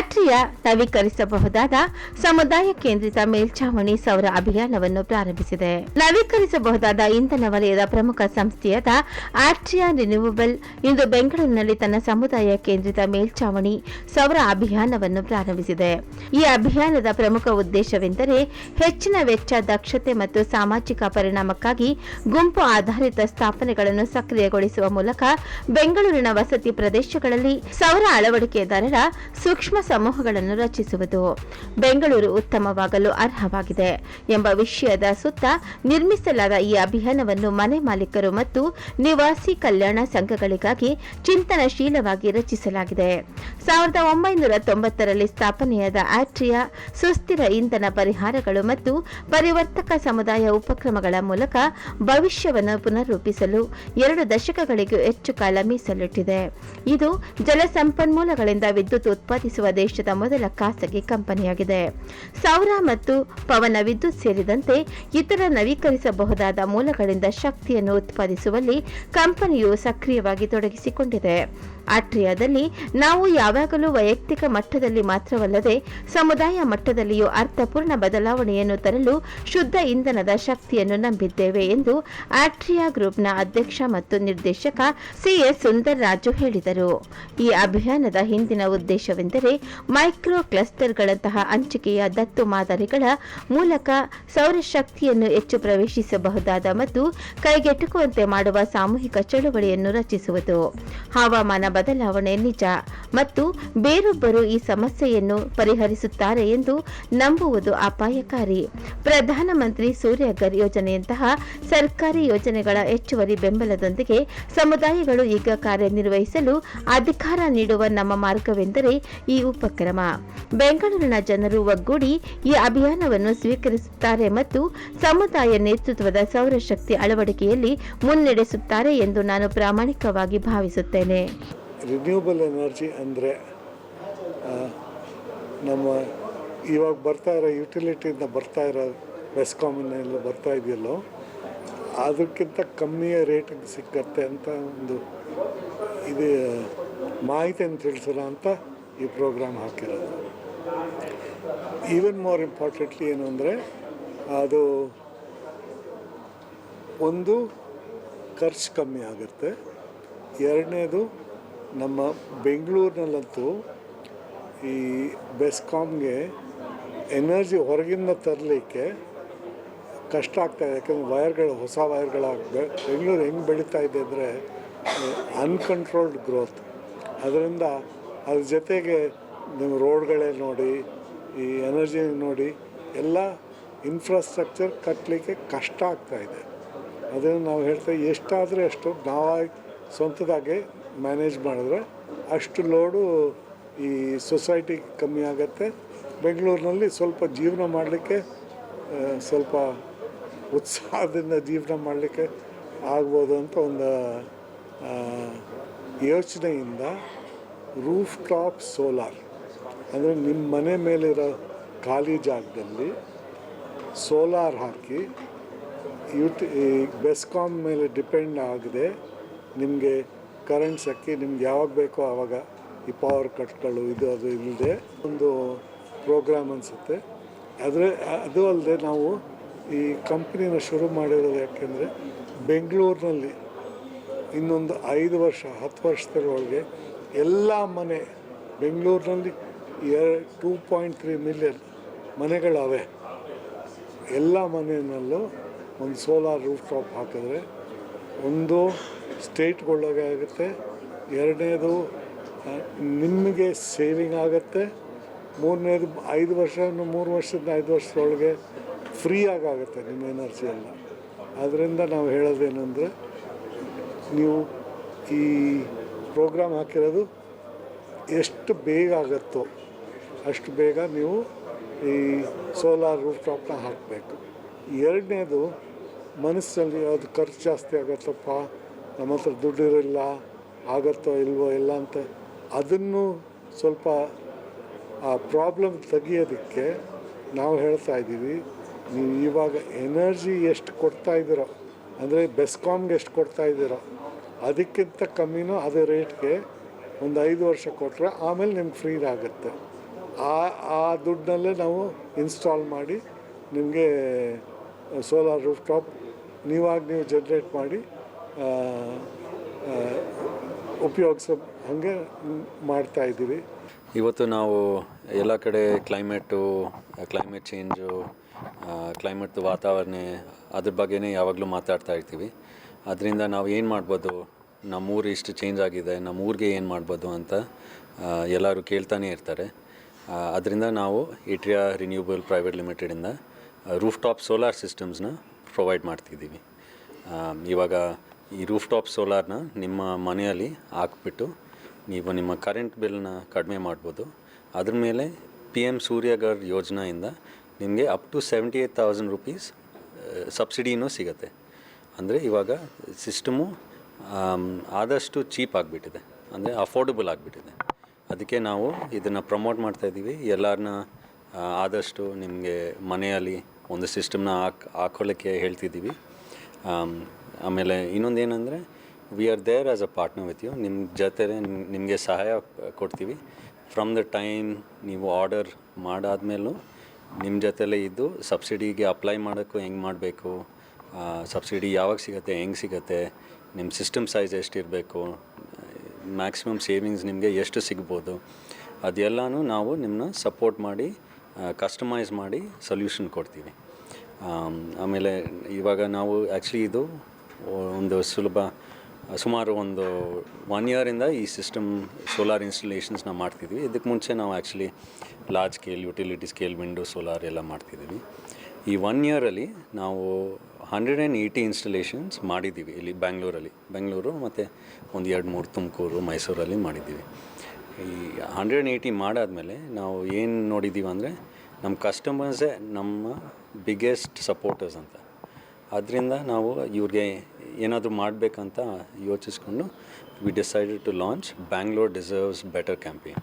ಆಟ್ರಿಯ ನವೀಕರಿಸಬಹುದಾದ ಸಮುದಾಯ ಕೇಂದ್ರಿತ ಮೇಲ್ಛಾವಣಿ ಸೌರ ಅಭಿಯಾನವನ್ನು ಪ್ರಾರಂಭಿಸಿದೆ. ನವೀಕರಿಸಬಹುದಾದ ಇಂಧನ ವಲಯದ ಪ್ರಮುಖ ಸಂಸ್ಥೆಯಾದ ಆಟ್ರಿಯಾ ರಿನ್ಯೂವಬಲ್ ಇಂದು ಬೆಂಗಳೂರಿನಲ್ಲಿ ತನ್ನ ಸಮುದಾಯ ಕೇಂದ್ರಿತ ಮೇಲ್ಛಾವಣಿ ಸೌರ ಅಭಿಯಾನವನ್ನು ಪ್ರಾರಂಭಿಸಿದೆ. ಈ ಅಭಿಯಾನದ ಪ್ರಮುಖ ಉದ್ದೇಶವೆಂದರೆ ಹೆಚ್ಚಿನ ವೆಚ್ಚ, ದಕ್ಷತೆ ಮತ್ತು ಸಾಮಾಜಿಕ ಪರಿಣಾಮಕ್ಕಾಗಿ ಗುಂಪು ಆಧಾರಿತ ಸ್ಥಾಪನೆಗಳನ್ನು ಸಕ್ರಿಯಗೊಳಿಸುವ ಮೂಲಕ ಬೆಂಗಳೂರಿನ ವಸತಿ ಪ್ರದೇಶಗಳಲ್ಲಿ ಸೌರ ಅಳವಡಿಕೆದಾರರ ಸೂಕ್ಷ್ಮ ಸಮೂಹಗಳನ್ನು ರಚಿಸುವುದು ಬೆಂಗಳೂರು ಉತ್ತಮವಾಗಲು ಅರ್ಹವಾಗಿದೆ ಎಂಬ ವಿಷಯದ ಸುತ್ತ ನಿರ್ಮಿಸಲಾದ ಈ ಅಭಿಯಾನವನ್ನು ಮನೆ ಮಾಲೀಕರು ಮತ್ತು ನಿವಾಸಿ ಕಲ್ಯಾಣ ಸಂಘಗಳಿಗಾಗಿ ಚಿಂತನಶೀಲವಾಗಿ ರಚಿಸಲಾಗಿದೆ. ಸಾವಿರದ ಒಂಬೈನೂರ ತೊಂಬತ್ತರಲ್ಲಿ ಸ್ಥಾಪನೆಯಾದ ಆಟ್ರಿಯಾ ಸುಸ್ಥಿರ ಇಂಧನ ಪರಿಹಾರಗಳು ಮತ್ತು ಪರಿವರ್ತಕ ಸಮುದಾಯ ಉಪಕ್ರಮಗಳ ಮೂಲಕ ಭವಿಷ್ಯವನ್ನು ಪುನರ್ರೂಪಿಸಲು ಎರಡು ದಶಕಗಳಿಗೂ ಹೆಚ್ಚು ಕಾಲ ಮೀಸಲಿಟ್ಟಿದೆ. ಇದು ಜಲಸಂಪನ್ಮೂಲಗಳಿಂದ ವಿದ್ಯುತ್ ಉತ್ಪಾದಿಸುವ ದೇಶದ ಮೊದಲ ಖಾಸಗಿ ಕಂಪನಿಯಾಗಿದೆ. ಸೌರ ಮತ್ತು ಪವನ ವಿದ್ಯುತ್ ಸೇರಿದಂತೆ ಇತರ ನವೀಕರಿಸಬಹುದಾದ ಮೂಲಗಳಿಂದ ಶಕ್ತಿಯನ್ನು ಉತ್ಪಾದಿಸುವಲ್ಲಿ ಕಂಪನಿಯು ಸಕ್ರಿಯವಾಗಿ ತೊಡಗಿಸಿಕೊಂಡಿದೆ. ಆಟ್ರಿಯಾದಲ್ಲಿ ನಾವು ಯಾವಾಗಲೂ ವೈಯಕ್ತಿಕ ಮಟ್ಟದಲ್ಲಿ ಮಾತ್ರವಲ್ಲದೆ ಸಮುದಾಯ ಮಟ್ಟದಲ್ಲಿಯೂ ಅರ್ಥಪೂರ್ಣ ಬದಲಾವಣೆಯನ್ನು ತರಲು ಶುದ್ಧ ಇಂಧನದ ಶಕ್ತಿಯನ್ನು ನಂಬಿದ್ದೇವೆ ಎಂದು ಆಟ್ರಿಯಾ ಗ್ರೂಪ್ನ ಅಧ್ಯಕ್ಷ ಮತ್ತು ನಿರ್ದೇಶಕ ಸಿಎಸ್ ಸುಂದರ್ ರಾಜು ಹೇಳಿದರು. ಈ ಅಭಿಯಾನದ ಹಿಂದಿನ ಉದ್ದೇಶವೆಂದರೆ ಮೈಕ್ರೋ ಕ್ಲಸ್ಟರ್ಗಳಂತಹ ಹಂಚಿಕೆಯ ದತ್ತು ಮಾದರಿಗಳ ಮೂಲಕ ಸೌರಶಕ್ತಿಯನ್ನು ಹೆಚ್ಚು ಪ್ರವೇಶಿಸಬಹುದಾದ ಮತ್ತು ಕೈಗೆಟುಕುವಂತೆ ಮಾಡುವ ಸಾಮೂಹಿಕ ಚಳುವಳಿಯನ್ನು ರಚಿಸುವುದು. ಹವಾಮಾನ ಬದಲಾವಣೆ ನಿಜ ಮತ್ತು ಬೇರೊಬ್ಬರು ಈ ಸಮಸ್ಯೆಯನ್ನು ಪರಿಹರಿಸುತ್ತಾರೆ ಎಂದು ನಂಬುವುದು ಅಪಾಯಕಾರಿ. ಪ್ರಧಾನಮಂತ್ರಿ ಸೂರ್ಯಘರ್ ಯೋಜನೆಯಂತಹ ಸರ್ಕಾರಿ ಯೋಜನೆಗಳ ಹೆಚ್ಚುವರಿ ಬೆಂಬಲದೊಂದಿಗೆ ಸಮುದಾಯಗಳು ಈಗ ಕಾರ್ಯನಿರ್ವಹಿಸಲು ಅಧಿಕಾರ ನೀಡುವ ನಮ್ಮ ಮಾರ್ಗವೆಂದರೆ ಈ ಉಪಕ್ರಮ. ಬೆಂಗಳೂರಿನ ಜನರು ಒಗ್ಗೂಡಿ ಈ ಅಭಿಯಾನವನ್ನು ಸ್ವೀಕರಿಸುತ್ತಾರೆ ಮತ್ತು ಸಮುದಾಯ ನೇತೃತ್ವದ ಸೌರಶಕ್ತಿ ಅಳವಡಿಕೆಯಲ್ಲಿ ಮುನ್ನಡೆಸುತ್ತಾರೆ ಎಂದು ನಾನು ಪ್ರಾಮಾಣಿಕವಾಗಿ ಭಾವಿಸುತ್ತೇನೆ. ರಿನ್ಯೂಬಲ್ ಎನರ್ಜಿ ಅಂದರೆ ನಮ್ಮ ಇವಾಗ ಬರ್ತಾ ಇರೋ ಯುಟಿಲಿಟಿಯಿಂದ ಬರ್ತಾ ಇರೋ ಬೆಸ್ಕಾಮಿನೆಲ್ಲ ಬರ್ತಾ ಇದೆಯಲ್ಲೋ, ಅದಕ್ಕಿಂತ ಕಮ್ಮಿಯ ರೇಟಿಗೆ ಸಿಕ್ಕತ್ತೆ ಅಂತ ಒಂದು ಇದು ಮಾಹಿತಿಯನ್ನು ತಿಳಿಸೋಣ ಅಂತ ಈ ಪ್ರೋಗ್ರಾಮ್ ಹಾಕಿರೋದು. ಈವನ್ ಮೋರ್ ಇಂಪಾರ್ಟೆಂಟ್ಲಿ ಏನು ಅಂದರೆ, ಅದು ಒಂದು ಖರ್ಚು ಕಮ್ಮಿ ಆಗುತ್ತೆ. ಎರಡನೇದು ನಮ್ಮ ಬೆಂಗಳೂರಿನಲ್ಲಂತೂ ಈ ಬೆಸ್ಕಾಮ್ಗೆ ಎನರ್ಜಿ ಹೊರಗಿಂದ ತರಲಿಕ್ಕೆ ಕಷ್ಟ ಆಗ್ತಾಯಿದೆ ಯಾಕಂದರೆ ವೈರ್ಗಳು, ಹೊಸ ವೈರ್ಗಳಾಗ ಬೆಂಗಳೂರು ಹೆಂಗೆ ಬೆಳೀತಾ ಇದೆ ಅಂದರೆ ಅನ್ಕಂಟ್ರೋಲ್ಡ್ ಗ್ರೋತ್ ಅದರಿಂದ ಅದ್ರ ಜೊತೆಗೆ ನೀವು ರೋಡ್ಗಳೇ ನೋಡಿ, ಈ ಎನರ್ಜಿ ನೋಡಿ, ಎಲ್ಲ ಇನ್ಫ್ರಾಸ್ಟ್ರಕ್ಚರ್ ಕಟ್ಟಲಿಕ್ಕೆ ಕಷ್ಟ ಆಗ್ತಾಯಿದೆ ಅದನ್ನು ನಾವು ಹೇಳ್ತೇವೆ ಎಷ್ಟಾದರೂ ಅಷ್ಟು ನಾವಾಗಿ ಸ್ವಂತದಾಗೆ ಮ್ಯಾನೇಜ್ ಮಾಡಿದ್ರೆ ಅಷ್ಟು ಲೋಡು ಈ ಸೊಸೈಟಿ ಕಮ್ಮಿ ಆಗುತ್ತೆ. ಬೆಂಗಳೂರಿನಲ್ಲಿ ಸ್ವಲ್ಪ ಜೀವನ ಮಾಡಲಿಕ್ಕೆ ಸ್ವಲ್ಪ ಉತ್ಸಾಹದಿಂದ ಜೀವನ ಮಾಡಲಿಕ್ಕೆ ಆಗ್ಬೋದು ಅಂತ ಒಂದು ಯೋಚನೆಯಿಂದ ರೂಫ್ ಟಾಪ್ ಸೋಲಾರ್ ಅಂದರೆ ನಿಮ್ಮ ಮನೆ ಮೇಲಿರೋ ಖಾಲಿ ಜಾಗದಲ್ಲಿ ಸೋಲಾರ್ ಹಾಕಿ, ಯುಟಿ ಬೆಸ್ಕಾಮ್ ಮೇಲೆ ಡಿಪೆಂಡ್ ಆಗದೆ. ನಿಮಗೆ ಕರೆಂಟ್ ಸಕ್ಕಿ ನಿಮ್ಗೆ ಯಾವಾಗ ಬೇಕೋ ಆವಾಗ ಈ ಪವರ್ ಕಟ್ಗಳು ಇದು ಅದು ಇಲ್ಲದೆ ಒಂದು ಪ್ರೋಗ್ರಾಮ್ ಅನಿಸುತ್ತೆ. ಆದರೆ ಅದು ಅಲ್ಲದೆ ನಾವು ಈ ಕಂಪ್ನಿನ ಶುರು ಮಾಡಿರೋದು ಯಾಕೆಂದರೆ ಬೆಂಗಳೂರಿನಲ್ಲಿ ಇನ್ನೊಂದು ಐದು ವರ್ಷ, ಹತ್ತು ವರ್ಷದೊಳಗೆ ಎಲ್ಲ ಮನೆ ಬೆಂಗಳೂರಿನಲ್ಲಿ ಎರಡು ಟೂ ಪಾಯಿಂಟ್ ತ್ರೀ ಮಿಲಿಯನ್ ಮನೆಗಳವೆ. ಎಲ್ಲ ಮನೆಯಲ್ಲೂ ಒಂದು ಸೋಲಾರ್ ರೂಫ್ ಟಾಪ್ ಹಾಕಿದ್ರೆ ಒಂದು ಸ್ಟೇಟ್ಗೊಳಗೆ ಆಗುತ್ತೆ. ಎರಡನೇದು ನಿಮಗೆ ಸೇವಿಂಗ್ ಆಗುತ್ತೆ. ಮೂರನೇದು, ಐದು ವರ್ಷ ಮೂರು ವರ್ಷದಿಂದ ಐದು ವರ್ಷದೊಳಗೆ ಫ್ರೀ ಆಗುತ್ತೆ ನಿಮ್ಮ ಎನರ್ಜಿ ಎಲ್ಲ. ಅದರಿಂದ ನಾವು ಹೇಳೋದೇನೆಂದರೆ, ನೀವು ಈ ಪ್ರೋಗ್ರಾಮ್ ಹಾಕಿರೋದು ಎಷ್ಟು ಬೇಗ ಆಗುತ್ತೋ ಅಷ್ಟು ಬೇಗ ನೀವು ಈ ಸೋಲಾರ್ ರೂಫ್ ಟಾಪ್ನ ಹಾಕಬೇಕು. ಎರಡನೇದು, ಮನಸ್ಸಲ್ಲಿ ಅದು ಖರ್ಚು ಜಾಸ್ತಿ ಆಗುತ್ತಪ್ಪ ನಮ್ಮ ಹತ್ರ ದುಡ್ಡು ಇರಲ್ಲ ಆಗತ್ತೋ ಇಲ್ವೋ ಇಲ್ಲ ಅಂತ ಅದನ್ನು ಸ್ವಲ್ಪ, ಆ ಪ್ರಾಬ್ಲಮ್ ತೆಗಿಯೋದಕ್ಕೆ ನಾವು ಹೇಳ್ತಾ ಇದ್ದೀವಿ, ನೀವು ಇವಾಗ ಎನರ್ಜಿ ಎಷ್ಟು ಕೊಡ್ತಾ ಇದ್ದೀರೋ, ಅಂದರೆ ಬೆಸ್ಕಾಮ್ಗೆ ಎಷ್ಟು ಕೊಡ್ತಾ ಇದ್ದೀರೋ, ಅದಕ್ಕಿಂತ ಕಮ್ಮಿನೂ ಅದೇ ರೇಟ್ಗೆ ಒಂದು ಐದು ವರ್ಷ ಕೊಟ್ಟರೆ ಆಮೇಲೆ ನಿಮ್ಗೆ ಫ್ರೀ ಆಗುತ್ತೆ. ಆ ಆ ದುಡ್ಡಲ್ಲೇ ನಾವು ಇನ್ಸ್ಟಾಲ್ ಮಾಡಿ, ನಿಮಗೆ ಸೋಲಾರ್ ರೂಫ್ ಟಾಪ್ ನೀವಾಗ ನೀವು ಜನ್ರೇಟ್ ಮಾಡಿ ಉಪಯೋಗಿಸೋ ಹಾಗೆ ಮಾಡ್ತಾ ಇದ್ದೀವಿ. ಇವತ್ತು ನಾವು ಎಲ್ಲ ಕಡೆ ಕ್ಲೈಮೇಟು ಕ್ಲೈಮೇಟ್ ಚೇಂಜು ಕ್ಲೈಮೇಟ್ ವಾತಾವರಣ ಅದ್ರ ಬಗ್ಗೆನೇ ಯಾವಾಗಲೂ ಮಾತಾಡ್ತಾ ಇರ್ತೀವಿ. ಅದರಿಂದ ನಾವು ಏನು ಮಾಡ್ಬೋದು? ನಮ್ಮೂರು ಇಷ್ಟು ಚೇಂಜ್ ಆಗಿದೆ ನಮ್ಮ ಊರಿಗೆ ಏನು ಮಾಡ್ಬೋದು ಅಂತ ಎಲ್ಲರೂ ಕೇಳ್ತಾನೆ ಇರ್ತಾರೆ. ಅದರಿಂದ ನಾವು ಇಟ್ರಿಯಾ ರಿನ್ಯೂಬಲ್ ಪ್ರೈವೇಟ್ ಲಿಮಿಟೆಡಿಂದ ರೂಫ್ ಟಾಪ್ ಸೋಲಾರ್ ಸಿಸ್ಟಮ್ಸ್ನ ಪ್ರೊವೈಡ್ ಮಾಡ್ತಿದ್ದೀವಿ. ಇವಾಗ ಈ ರೂಫ್ ಟಾಪ್ ಸೋಲಾರ್ನ ನಿಮ್ಮ ಮನೆಯಲ್ಲಿ ಹಾಕ್ಬಿಟ್ಟು ನೀವು ನಿಮ್ಮ ಕರೆಂಟ್ ಬಿಲ್ನ ಕಡಿಮೆ ಮಾಡ್ಬೋದು. ಅದ್ರ ಮೇಲೆ ಪಿ ಎಂ ಸೂರ್ಯಗರ್ ಯೋಜನೆಯಿಂದ ನಿಮಗೆ up to seventy eight thousand rupees ಸಬ್ಸಿಡಿನೂ ಸಿಗುತ್ತೆ. ಅಂದರೆ ಇವಾಗ ಸಿಸ್ಟಮು ಆದಷ್ಟು ಚೀಪ್ ಆಗಿಬಿಟ್ಟಿದೆ. ಅಂದರೆ ಅಫೋರ್ಡಬಲ್ ಆಗಿಬಿಟ್ಟಿದೆ. ಅದಕ್ಕೆ ನಾವು ಇದನ್ನು ಪ್ರಮೋಟ್ ಮಾಡ್ತಾ ಇದ್ದೀವಿ ಎಲ್ಲರನ್ನ ಆದಷ್ಟು ನಿಮಗೆ ಮನೆಯಲ್ಲಿ ಒಂದು ಸಿಸ್ಟಮ್ನ ಹಾಕ್ ಹಾಕ್ಕೊಳ್ಳೋಕ್ಕೆ ಹೇಳ್ತಿದ್ದೀವಿ ಆಮೇಲೆ ಇನ್ನೊಂದು ಏನಂದರೆ we are there as a partner with you ನಿಮ್ಮ ಜೊತೆ ನಿಮಗೆ ಸಹಾಯ ಕೊಡ್ತೀವಿ. ಫ್ರಮ್ ದ ಟೈಮ್ ನೀವು ಆರ್ಡರ್ ಮಾಡಾದ್ಮೇಲೂ ನಿಮ್ಮ ಜೊತೆಲೇ ಇದ್ದು ಸಬ್ಸಿಡಿಗೆ ಅಪ್ಲೈ ಮಾಡೋಕ್ಕೂ ಹೆಂಗೆ ಮಾಡಬೇಕು? ಸಬ್ಸಿಡಿ ಯಾವಾಗ ಸಿಗುತ್ತೆ, ಹೆಂಗೆ ಸಿಗುತ್ತೆ? ನಿಮ್ಮ ಸಿಸ್ಟಮ್ ಸೈಜ್ ಎಷ್ಟಿರಬೇಕು? ಮ್ಯಾಕ್ಸಿಮಮ್ ಸೇವಿಂಗ್ಸ್ ನಿಮಗೆ ಎಷ್ಟು ಸಿಗ್ಬೋದು? ಅದೆಲ್ಲನೂ ನಾವು ನಿಮ್ಮನ್ನ ಸಪೋರ್ಟ್ ಮಾಡಿ ಕಸ್ಟಮೈಸ್ ಮಾಡಿ ಸೊಲ್ಯೂಷನ್ ಕೊಡ್ತೀವಿ. ಆಮೇಲೆ ಇವಾಗ ನಾವು ಆ್ಯಕ್ಚುಲಿ ಇದು ಒಂದು ಸುಲಭ, ಸುಮಾರು ಒಂದು ಒನ್ ಇಯರಿಂದ ಈ ಸಿಸ್ಟಮ್ ಸೋಲಾರ್ ಇನ್ಸ್ಟಲೇಷನ್ಸ್ ನಾವು ಮಾಡ್ತಿದ್ವಿ. ಇದಕ್ಕೆ ಮುಂಚೆ ನಾವು actually large scale utility scale wind or solar ಎಲ್ಲ ಮಾಡ್ತಿದ್ದೀವಿ ಈ ಒನ್ ಇಯರಲ್ಲಿ ನಾವು ಹಂಡ್ರೆಡ್ ಆ್ಯಂಡ್ ಏಯ್ಟಿ ಇನ್ಸ್ಟಲೇಷನ್ಸ್ ಮಾಡಿದ್ದೀವಿ. ಇಲ್ಲಿ ಬ್ಯಾಂಗ್ಳೂರಲ್ಲಿ ಬೆಂಗಳೂರು ಮತ್ತು ಒಂದು ಎರಡು ಮೂರು ತುಮಕೂರು, ಮೈಸೂರಲ್ಲಿ ಮಾಡಿದ್ದೀವಿ. ಈ ಹಂಡ್ರೆಡ್ ಆ್ಯಂಡ್ ಏಯ್ಟಿ ಮಾಡಾದಮೇಲೆ ನಾವು ಏನು ನೋಡಿದ್ದೀವಿ ಅಂದರೆ ನಮ್ಮ ಕಸ್ಟಮರ್ಸೇ ನಮ್ಮ ಬಿಗ್ಗೆಸ್ಟ್ ಸಪೋರ್ಟರ್ಸ್ ಅಂತ. ಅದರಿಂದ ನಾವು ಇವ್ರಿಗೆ ಏನಾದರೂ ಮಾಡಬೇಕಂತ ಯೋಚಿಸ್ಕೊಂಡು we decided to launch Bangalore deserves better campaign